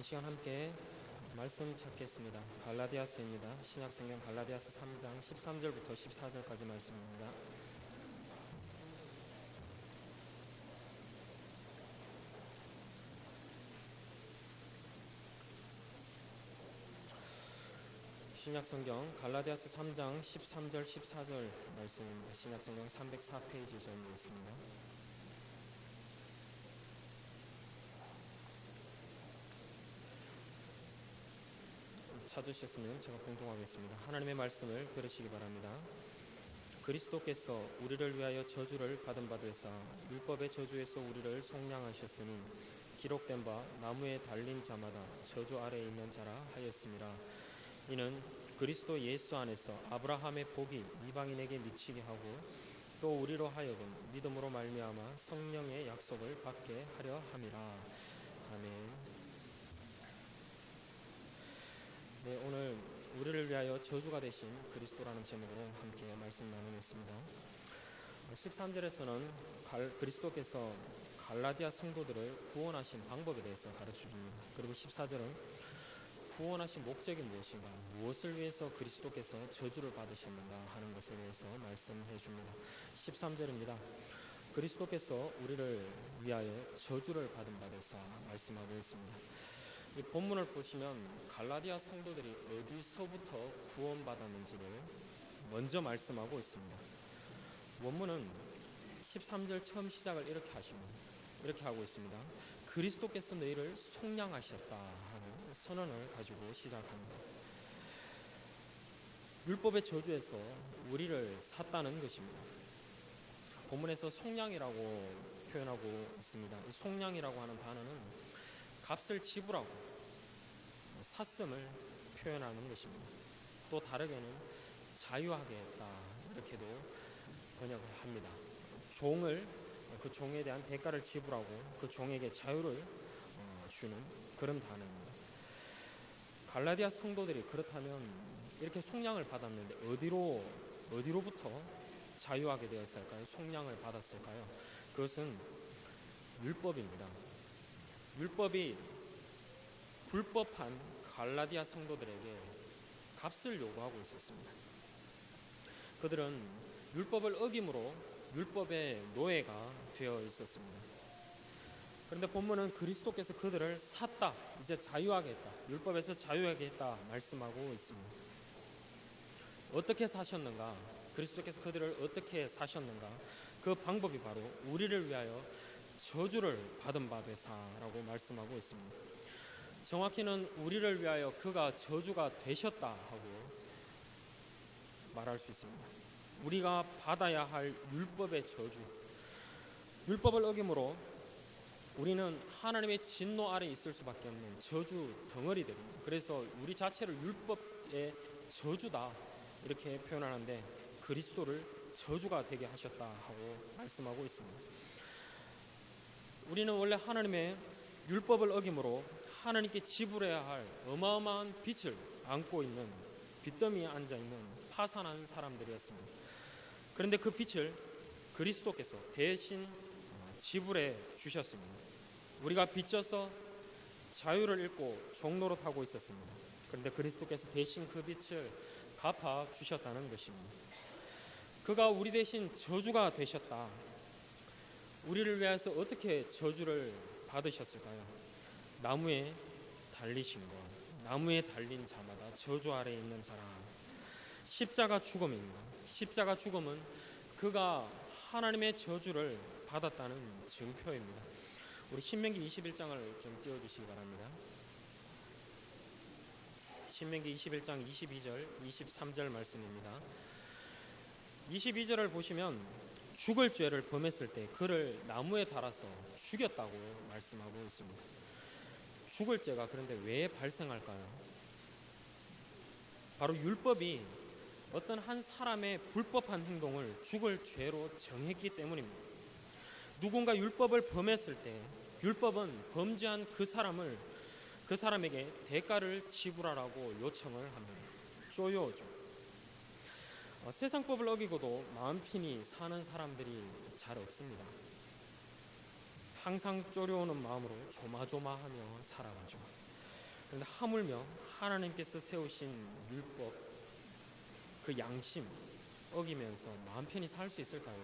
이 시간 함께 말씀 찾겠습니다. 갈라디아서입니다. 신약성경 갈라디아서 3장 13절부터 14절까지 말씀입니다. 신약성경 갈라디아서 3장 13절 14절 말씀입니다. 신약성경 304페이지 전에 있습니다. 찾으셨으면 제가 공통하겠습니다. 하나님의 말씀을 들으시기 바랍니다. 그리스도께서 우리를 위하여 저주를 받은 바 되사 율법의 저주에서 우리를 속량하셨으니 기록된 바 나무에 달린 자마다 저주 아래에 있는 자라 하였습니다. 이는 그리스도 예수 안에서 아브라함의 복이 이방인에게 미치게 하고 또 우리로 하여금 믿음으로 말미암아 성령의 약속을 받게 하려 함이라. 아멘. 네, 오늘 우리를 위하여 저주가 되신 그리스도라는 제목으로 함께 말씀 나누겠습니다. 13절에서는 갈, 그리스도께서 갈라디아 성도들을 구원하신 방법에 대해서 가르쳐 줍니다. 그리고 14절은 구원하신 목적이 무엇인가, 무엇을 위해서 그리스도께서 저주를 받으셨는가 하는 것에 대해서 말씀해 줍니다. 13절입니다. 그리스도께서 우리를 위하여 저주를 받은 바 되사 말씀하고 있습니다. 이 본문을 보시면 갈라디아 성도들이 어디서부터 구원받았는지를 먼저 말씀하고 있습니다. 원문은 13절 처음 시작을 이렇게 하십니다. 이렇게 하고 있습니다. 그리스도께서 너희를 속량하셨다 하는 선언을 가지고 시작합니다. 율법의 저주에서 우리를 샀다는 것입니다. 본문에서 속량이라고 표현하고 있습니다. 이 속량이라고 하는 단어는 값을 지불하고 샀음을 표현하는 것입니다. 또 다르게는 자유하게 했다 이렇게도 번역을 합니다. 종을 그 종에 대한 대가를 지불하고 그 종에게 자유를 주는 그런 단어입니다. 갈라디아 성도들이 그렇다면 이렇게 속량을 받았는데 어디로 어디로부터 자유하게 되었을까요? 속량을 받았을까요? 그것은 율법입니다. 율법이 불법한 갈라디아 성도들에게 값을 요구하고 있었습니다. 그들은 율법을 어김으로 율법의 노예가 되어 있었습니다. 그런데 본문은 그리스도께서 그들을 샀다, 이제 자유하게 했다, 율법에서 자유하게 했다 말씀하고 있습니다. 어떻게 사셨는가? 그리스도께서 그들을 어떻게 사셨는가? 그 방법이 바로 우리를 위하여 저주를 받은 바 되사라고 말씀하고 있습니다. 정확히는 우리를 위하여 그가 저주가 되셨다 하고 말할 수 있습니다. 우리가 받아야 할 율법의 저주. 율법을 어김으로 우리는 하나님의 진노 아래 있을 수밖에 없는 저주 덩어리들입니다. 그래서 우리 자체를 율법의 저주다 이렇게 표현하는데 그리스도를 저주가 되게 하셨다 하고 말씀하고 있습니다. 우리는 원래 하나님의 율법을 어김으로 하나님께 지불해야 할 어마어마한 빚을 안고 있는 빚더미에 앉아 있는 파산한 사람들이었습니다. 그런데 그 빚을 그리스도께서 대신 지불해 주셨습니다. 우리가 빚져서 자유를 잃고 종로로 타고 있었습니다. 그런데 그리스도께서 대신 그 빚을 갚아 주셨다는 것입니다. 그가 우리 대신 저주가 되셨다. 우리를 위해서 어떻게 저주를 받으셨을까요? 나무에 달리신 것, 나무에 달린 자마다 저주 아래 있는 자라. 십자가 죽음입니다. 십자가 죽음은 그가 하나님의 저주를 받았다는 증표입니다. 우리 신명기 21장을 좀 띄워주시기 바랍니다. 신명기 21장 22절, 23절 말씀입니다. 22절을 보시면 죽을 죄를 범했을 때 그를 나무에 달아서 죽였다고 말씀하고 있습니다. 죽을 죄가 그런데 왜 발생할까요? 바로 율법이 어떤 한 사람의 불법한 행동을 죽을 죄로 정했기 때문입니다. 누군가 율법을 범했을 때 율법은 범죄한 그 사람을 그 사람에게 대가를 지불하라고 요청을 합니다. 쪼여오죠. 어, 세상법을 어기고도 마음 편히 사는 사람들이 잘 없습니다. 항상 쪼려오는 마음으로 조마조마하며 살아가죠. 그런데 하물며 하나님께서 세우신 율법 그 양심 어기면서 마음 편히 살 수 있을까요?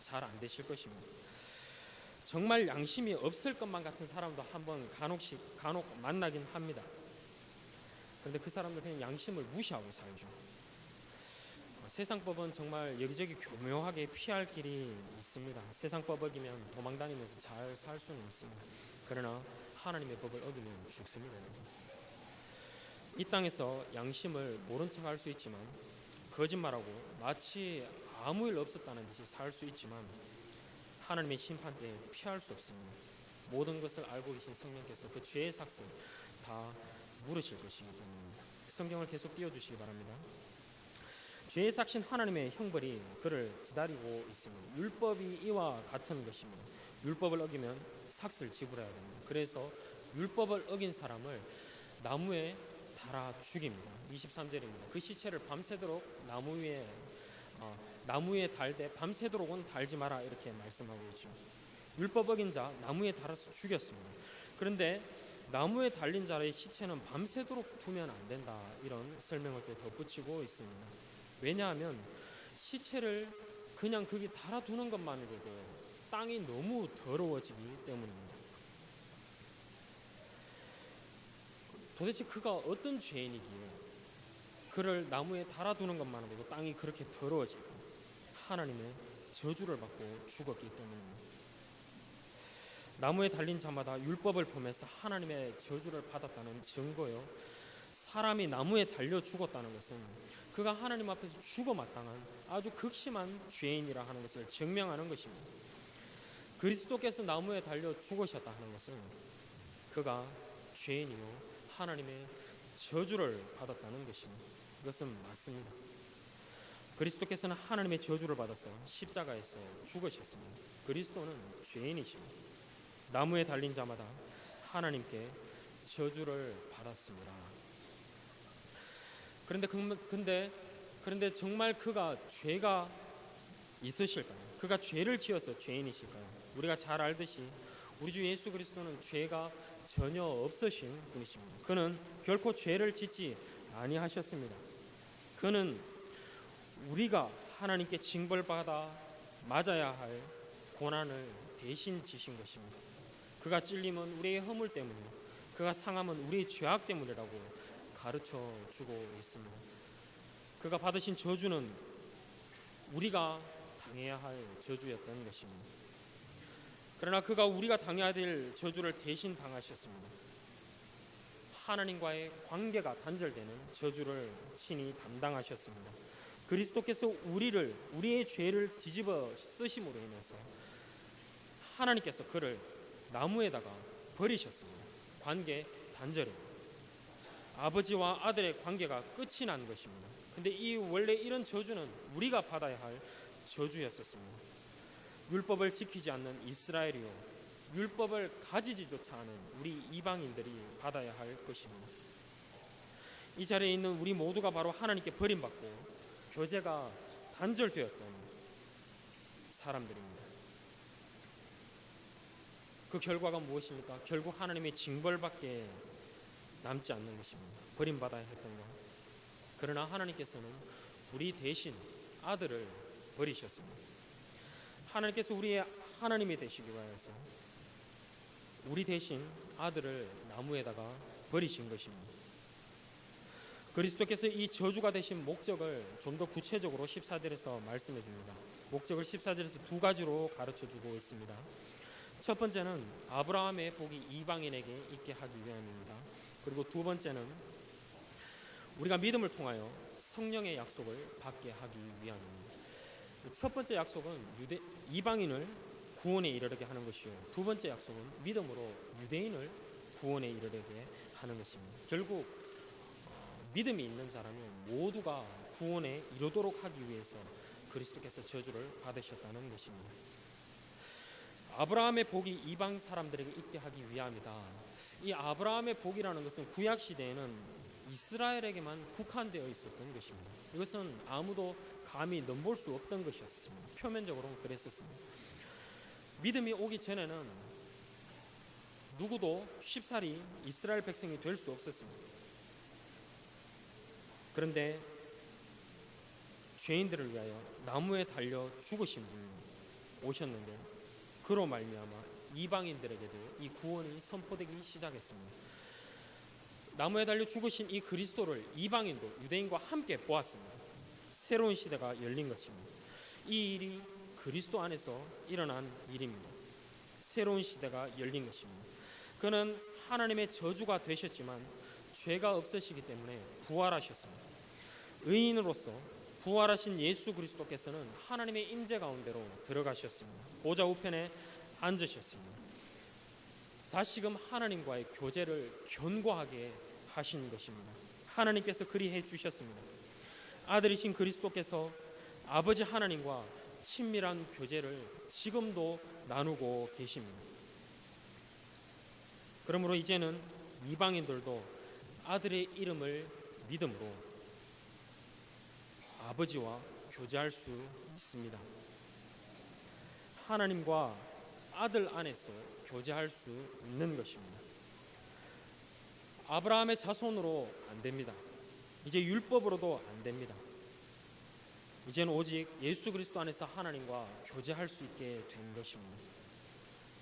잘 안 되실 것입니다. 정말 양심이 없을 것만 같은 사람도 한번 간혹씩 간혹 만나긴 합니다. 그런데 그 사람들 그냥 양심을 무시하고 살죠. 어, 세상법은 정말 여기저기 교묘하게 피할 길이 있습니다. 세상 법 어기면 도망 다니면서 잘 살 수는 있습니다. 그러나 하나님의 법을 어기면 죽습니다. 이 땅에서 양심을 모른 척 할 수 있지만 거짓말하고 마치 아무 일 없었다는 듯이 살 수 있지만 하나님의 심판 때 피할 수 없습니다. 모든 것을 알고 계신 성령께서 그 죄의 삭슬 다 물으실 것이기 때문입니다. 성경을 계속 띄워주시기 바랍니다. 죄의 삭신 하나님의 형벌이 그를 기다리고 있습니다. 율법이 이와 같은 것입니다. 율법을 어기면 삭슬 지불해야 됩니다. 그래서 율법을 어긴 사람을 나무에 달아 죽입니다. 23절입니다. 그 시체를 밤새도록 나무 위에 어, 나무 에 달되 밤새도록은 달지 마라 이렇게 말씀하고 있죠. 율법 어긴 자 나무에 달아서 죽였습니다. 그런데 나무에 달린 자의 시체는 밤새도록 두면 안 된다 이런 설명을 또 덧붙이고 있습니다. 왜냐하면 시체를 그냥 거기 달아두는 것만으로도 땅이 너무 더러워지기 때문입니다. 도대체 그가 어떤 죄인이기에 그를 나무에 달아두는 것만으로도 땅이 그렇게 더러워지고 하나님의 저주를 받고 죽었기 때문입니다. 나무에 달린 자마다 율법을 범해서 하나님의 저주를 받았다는 증거요. 사람이 나무에 달려 죽었다는 것은 그가 하나님 앞에서 죽어 마땅한 아주 극심한 죄인이라 하는 것을 증명하는 것입니다. 그리스도께서 나무에 달려 죽으셨다 하는 것은 그가 죄인이요 하나님의 저주를 받았다는 것입니다. 그것은 맞습니다. 그리스도께서는 하나님의 저주를 받아서 십자가에서 죽으셨습니다. 그리스도는 죄인이십니다. 나무에 달린 자마다 하나님께 저주를 받았습니다. 그런데 근데 그런데 정말 그가 죄가 있으실까요? 그가 죄를 지어서 죄인이실까요? 우리가 잘 알듯이 우리 주 예수 그리스도는 죄가 전혀 없으신 분이십니다. 그는 결코 죄를 짓지 아니하셨습니다. 그는 우리가 하나님께 징벌받아 맞아야 할 고난을 대신 지신 것입니다. 그가 찔림은 우리의 허물 때문에, 그가 상함은 우리의 죄악 때문이라고 가르쳐 주고 있습니다. 그가 받으신 저주는 우리가 당해야 할 저주였던 것입니다. 그러나 그가 우리가 당해야 될 저주를 대신 당하셨습니다. 하나님과의 관계가 단절되는 저주를 신이 담당하셨습니다. 그리스도께서 우리를 우리의 죄를 뒤집어 쓰심으로 인해서 하나님께서 그를 나무에다가 버리셨습니다. 관계 단절입니다. 아버지와 아들의 관계가 끝이 난 것입니다. 근데 이 원래 이런 저주는 우리가 받아야 할 저주였었습니다. 율법을 지키지 않는 이스라엘이요 율법을 가지지조차 않은 우리 이방인들이 받아야 할 것입니다. 이 자리에 있는 우리 모두가 바로 하나님께 버림받고 교제가 단절되었던 사람들입니다. 그 결과가 무엇입니까? 결국 하나님의 징벌밖에 남지 않는 것입니다. 버림받아야 했던 것. 그러나 하나님께서는 우리 대신 아들을 버리셨습니다. 하나님께서 우리의 하나님이 되시기 위해서 우리 대신 아들을 나무에다가 버리신 것입니다. 그리스도께서 이 저주가 되신 목적을 좀 더 구체적으로 14절에서 말씀해 줍니다. 목적을 14절에서 두 가지로 가르쳐 주고 있습니다. 첫 번째는 아브라함의 복이 이방인에게 있게 하기 위함입니다. 그리고 두 번째는 우리가 믿음을 통하여 성령의 약속을 받게 하기 위함입니다. 첫 번째 약속은 유대 이방인을 구원에 이르게 하는 것이요. 두 번째 약속은 믿음으로 유대인을 구원에 이르게 하는 것입니다. 결국 어, 믿음이 있는 사람은 모두가 구원에 이르도록 하기 위해서 그리스도께서 저주를 받으셨다는 것입니다. 아브라함의 복이 이방 사람들에게 있게 하기 위함이다. 이 아브라함의 복이라는 것은 구약 시대에는 이스라엘에게만 국한되어 있었던 것입니다. 이것은 아무도 감히 넘볼 수 없던 것이었습니다. 표면적으로는 그랬었습니다. 믿음이 오기 전에는 누구도 쉽사리 이스라엘 백성이 될 수 없었습니다. 그런데 죄인들을 위하여 나무에 달려 죽으신 분이 오셨는데 그로 말미암아 이방인들에게도 이 구원이 선포되기 시작했습니다. 나무에 달려 죽으신 이 그리스도를 이방인도 유대인과 함께 보았습니다. 새로운 시대가 열린 것입니다. 이 일이 그리스도 안에서 일어난 일입니다. 새로운 시대가 열린 것입니다. 그는 하나님의 저주가 되셨지만 죄가 없으시기 때문에 부활하셨습니다. 의인으로서 부활하신 예수 그리스도께서는 하나님의 임재 가운데로 들어가셨습니다. 보좌 우편에 앉으셨습니다. 다시금 하나님과의 교제를 견고하게 하신 것입니다. 하나님께서 그리해 주셨습니다. 아들이신 그리스도께서 아버지 하나님과 친밀한 교제를 지금도 나누고 계십니다. 그러므로 이제는 이방인들도 아들의 이름을 믿음으로 아버지와 교제할 수 있습니다. 하나님과 아들 안에서 교제할 수 있는 것입니다. 아브라함의 자손으로 안 됩니다. 이제 율법으로도 안 됩니다. 이제는 오직 예수 그리스도 안에서 하나님과 교제할 수 있게 된 것입니다.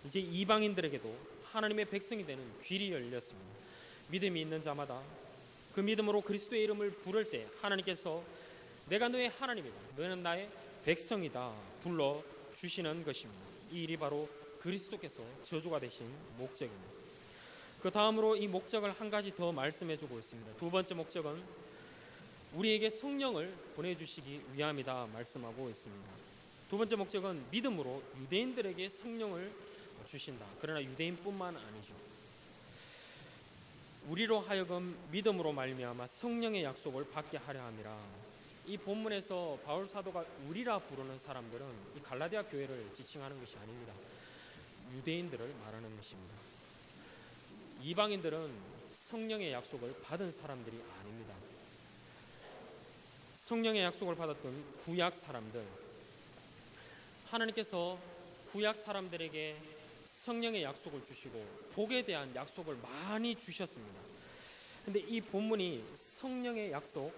이제 이방인들에게도 하나님의 백성이 되는 길이 열렸습니다. 믿음이 있는 자마다 그 믿음으로 그리스도의 이름을 부를 때 하나님께서 내가 너의 하나님이다. 너는 나의 백성이다. 불러 주시는 것입니다. 이 일이 바로 그리스도께서 저주가 되신 목적입니다. 그 다음으로 이 목적을 한 가지 더 말씀해 주고 있습니다. 두 번째 목적은 우리에게 성령을 보내 주시기 위함이다 말씀하고 있습니다. 두 번째 목적은 믿음으로 유대인들에게 성령을 주신다. 그러나 유대인뿐만 아니죠. 우리로 하여금 믿음으로 말미암아 성령의 약속을 받게 하려 함이라. 이 본문에서 바울 사도가 우리라 부르는 사람들은 이 갈라디아 교회를 지칭하는 것이 아닙니다. 유대인들을 말하는 것입니다. 이방인들은 성령의 약속을 받은 사람들이 아닙니다. 성령의 약속을 받았던 구약 사람들 하나님께서 구약 사람들에게 성령의 약속을 주시고 복에 대한 약속을 많이 주셨습니다. 근데 이 본문이 성령의 약속,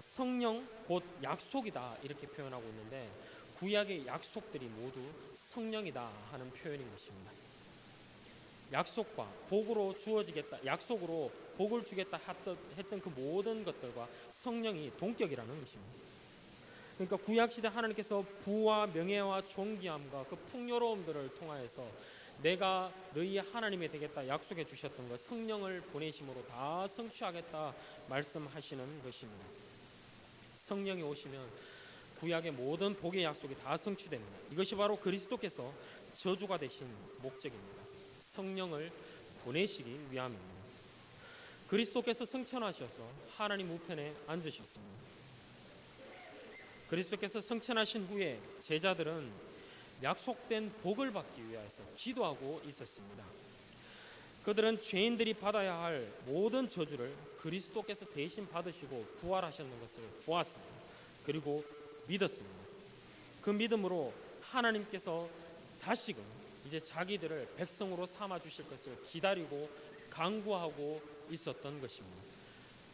성령 곧 약속이다 이렇게 표현하고 있는데 구약의 약속들이 모두 성령이다 하는 표현인 것입니다. 약속과 복으로 주어지겠다, 약속으로 복을 주겠다 했던 그 모든 것들과 성령이 동격이라는 것입니다. 그러니까 구약 시대 하나님께서 부와 명예와 존귀함과 그 풍요로움들을 통하여서 내가 너희 하나님이 되겠다 약속해 주셨던 것 성령을 보내심으로 다 성취하겠다 말씀하시는 것입니다. 성령이 오시면 구약의 모든 복의 약속이 다 성취됩니다. 이것이 바로 그리스도께서 저주가 되신 목적입니다. 성령을 보내시기 위함입니다. 그리스도께서 성천하셔서 하나님 우편에 앉으셨습니다. 그리스도께서 성천하신 후에 제자들은 약속된 복을 받기 위해서 기도하고 있었습니다. 그들은 죄인들이 받아야 할 모든 저주를 그리스도께서 대신 받으시고 부활하셨는 것을 보았습니다. 그리고 믿었습니다. 그 믿음으로 하나님께서 다시금 이제 자기들을 백성으로 삼아 주실 것을 기다리고 강구하고 있었던 것입니다.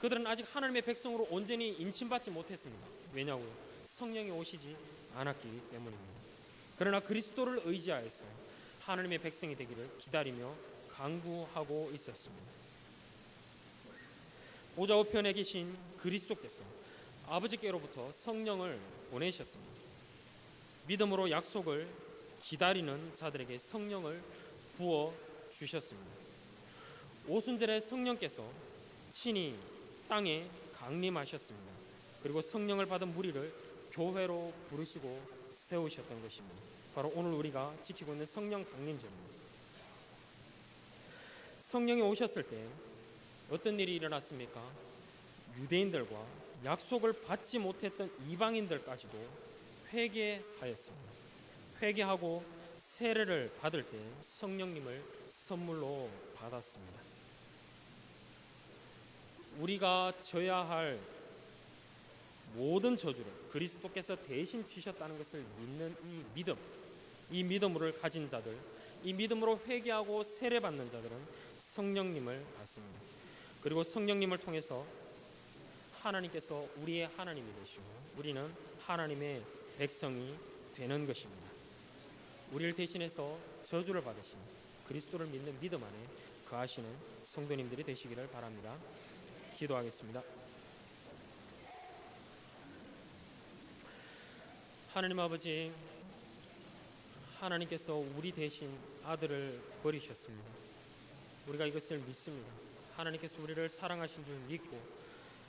그들은 아직 하나님의 백성으로 온전히 인침받지 못했습니다. 왜냐고요? 성령이 오시지 않았기 때문입니다. 그러나 그리스도를 의지하여서 하나님의 백성이 되기를 기다리며 강구하고 있었습니다. 보좌 우편에 계신 그리스도께서 아버지께로부터 성령을 보내셨습니다. 믿음으로 약속을 기다리는 자들에게 성령을 부어 주셨습니다. 오순절에 성령께서 친히 땅에 강림하셨습니다. 그리고 성령을 받은 무리를 교회로 부르시고 세우셨던 것입니다. 바로 오늘 우리가 지키고 있는 성령 강림절입니다. 성령이 오셨을 때 어떤 일이 일어났습니까? 유대인들과 약속을 받지 못했던 이방인들까지도 회개하였습니다. 회개하고 세례를 받을 때 성령님을 선물로 받았습니다. 우리가 져야 할 모든 저주를 그리스도께서 대신 지셨다는 것을 믿는 이 믿음, 이 믿음을 가진 자들, 이 믿음으로 회개하고 세례 받는 자들은 성령님을 받습니다. 그리고 성령님을 통해서 하나님께서 우리의 하나님이 되시고 우리는 하나님의 백성이 되는 것입니다. 우리를 대신해서 저주를 받으신 그리스도를 믿는 믿음 안에 거하시는 성도님들이 되시기를 바랍니다. 기도하겠습니다. 하나님 아버지, 하나님께서 우리 대신 아들을 버리셨습니다. 우리가 이것을 믿습니다. 하나님께서 우리를 사랑하신 줄 믿고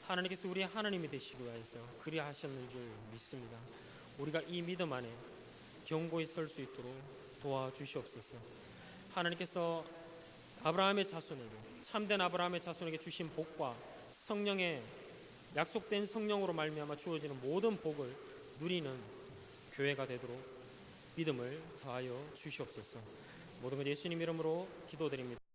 하나님께서 우리의 하나님이 되시기 위해서 그리하셨는 줄 믿습니다. 우리가 이 믿음 안에 경고에 설 수 있도록 도와주시옵소서. 하나님께서 아브라함의 자손에게 참된 아브라함의 자손에게 주신 복과 성령의 약속된 성령으로 말미암아 주어지는 모든 복을 누리는 교회가 되도록 믿음을 더하여 주시옵소서. 모든 것 예수님 이름으로 기도드립니다.